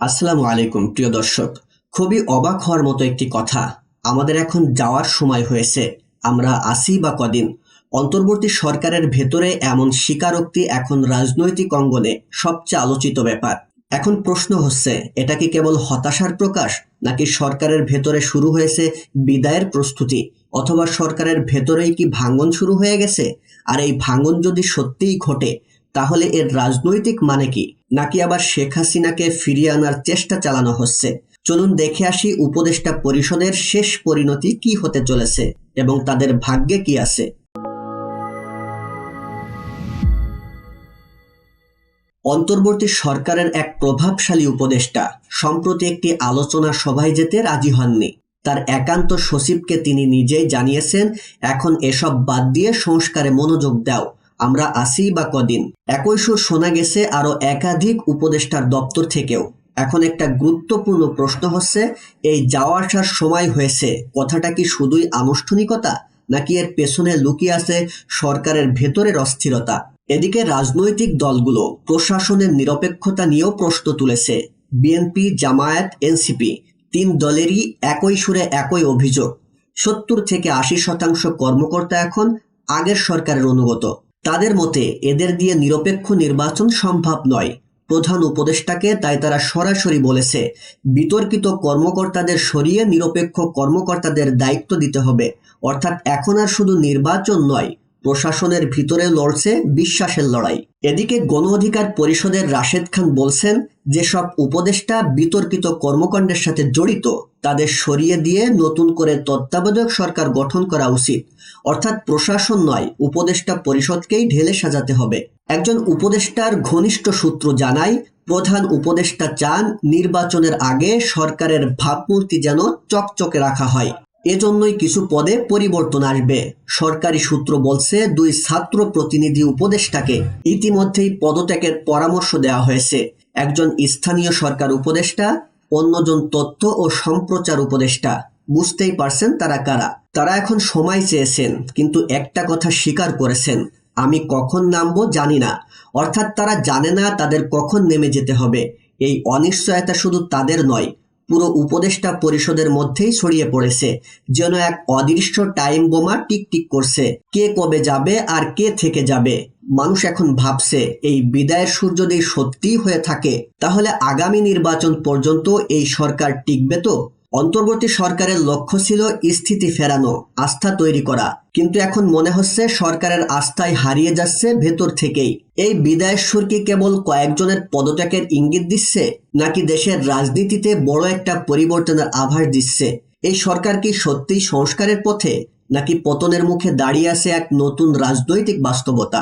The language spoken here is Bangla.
আসসালামু আলাইকুম, প্রিয় দর্শক। খুবই অবাক হওয়ার মতো একটি কথা আমাদের এখন যাওয়ার সময় হয়েছে। আমরা আসি বা কদিন? অন্তর্বর্তী সরকারের ভেতরে এমন স্বীকারোক্তি এখন রাজনৈতিক অঙ্গনে সবচেয়ে আলোচিত ব্যাপার। এখন প্রশ্ন হচ্ছে, এটা কি কেবল হতাশার প্রকাশ, নাকি সরকারের ভেতরে শুরু হয়েছে বিদায়ের প্রস্তুতি, অথবা সরকারের ভেতরেই কি ভাঙন শুরু হয়ে গেছে? আর এই ভাঙন যদি সত্যিই ঘটে তাহলে এর রাজনৈতিক মানে কি? নাকি আবার শেখ হাসিনাকে ফিরিয়ে আনার চেষ্টা চালানো হচ্ছে? চলুন দেখে আসি উপদেষ্টা পরিষদের শেষ পরিণতি কি হতে চলেছে এবং তাদের ভাগ্যে কি আছে। অন্তর্বর্তী সরকারের এক প্রভাবশালী উপদেষ্টা সম্প্রতি একটি আলোচনা সভায় যেতে রাজি হননি। তার একান্ত সচিবকে তিনি নিজেই জানিয়েছেন, এখন এসব বাদ দিয়ে সংস্কারে মনোযোগ দাও। আমরা আসি বা কদিন? একই সুর শোনা গেছে আরও একাধিক উপদেষ্টার দপ্তর থেকেও। এখন একটা গুরুত্বপূর্ণ প্রশ্ন হচ্ছে, এই যাওয়া আসার সময় হয়েছে। কথাটা কি শুধুই আনুষ্ঠানিকতা, নাকি এর পেছনে লুকিয়ে আছে সরকারের ভেতরের অস্থিরতা? এদিকে রাজনৈতিক দলগুলো প্রশাসনের নিরপেক্ষতা নিয়েও প্রশ্ন তুলেছে। বিএনপি, জামায়াত, এনসিপি তিন দলেরই একই সুরে একই অভিযোগ। সত্তর থেকে আশি শতাংশ কর্মকর্তা এখন আগের সরকারের অনুগত। তাদের মতে, এদের দিয়ে নিরপেক্ষ নির্বাচন সম্ভব নয়। প্রধান উপদেষ্টাকে তাই তারা সরাসরি বলেছে, বিতর্কিত কর্মকর্তাদের সরিয়ে নিরপেক্ষ কর্মকর্তাদের দায়িত্ব দিতে হবে। অর্থাৎ এখন আর শুধু নির্বাচন নয় প্রশাসনের ভিতরে লড়ছে বিশ্বাসের লড়াই। এদিকে গণ অধিকার পরিষদের রাশেদ খান বলছেন, যেসব উপদেষ্টা বিতর্কিত কর্মকাণ্ডের সাথে জড়িত, তাদের সরিয়ে দিয়ে নতুন করে তত্ত্বাবধায়ক সরকার গঠন করা উচিত। অর্থাৎ প্রশাসন নয়, উপদেষ্টা পরিষদকেই ঢেলে সাজাতে হবে। একজন উপদেষ্টার ঘনিষ্ঠ সূত্র জানায়, প্রধান উপদেষ্টা চান নির্বাচনের আগে সরকারের ভাবমূর্তি যেন চকচকে রাখা হয়। এজন্যই কিছু পদে পরিবর্তন আসবে। সরকারি সূত্র বলছে, দুই ছাত্র প্রতিনিধি উপদেষ্টাকে ইতিমধ্যেই পদত্যাগের পরামর্শ দেওয়া হয়েছে। একজন স্থানীয় সরকার উপদেষ্টা, অন্যজন তথ্য ও সম্প্রচার উপদেষ্টা। বুঝতেই পারছেন তারা কারা। তারা এখন সময় চেয়েছেন, কিন্তু একটা কথা স্বীকার করেছেন, আমি কখন নামবো জানি না। অর্থাৎ তারা জানে না তাদের কখন নেমে যেতে হবে। এই অনিশ্চয়তা শুধু তাদের নয় পুরো উপদেষ্টা পরিষদের মধ্যেই ছড়িয়ে পড়েছে, যেন এক অদৃশ্য টাইম বোমা টিকটিক করছে। কে কবে যাবে আর কে থেকে যাবে? মানুষ এখন ভাবছে, এই বিদায়ের সূর্য যদি সত্যিই হয়ে থাকে, তাহলে আগামী নির্বাচন পর্যন্ত এই সরকার টিকবে তো? অন্তর্বর্তী সরকারের লক্ষ্য ছিল স্থিতি ফেরানো, আস্থা তৈরি করা। কিন্তু এখন মনে হচ্ছে সরকারের আস্থায় হারিয়ে যাচ্ছে ভেতর থেকেই। এই বিদায়ের সুর কি কেবল কয়েকজনের পদত্যাগের ইঙ্গিত দিচ্ছে, নাকি দেশের রাজনীতিতে বড় একটা পরিবর্তনের আভাস দিচ্ছে? এই সরকার কি সত্যিই সংস্কারের পথে, নাকি পতনের মুখে দাঁড়িয়ে আছে এক নতুন রাজনৈতিক বাস্তবতা?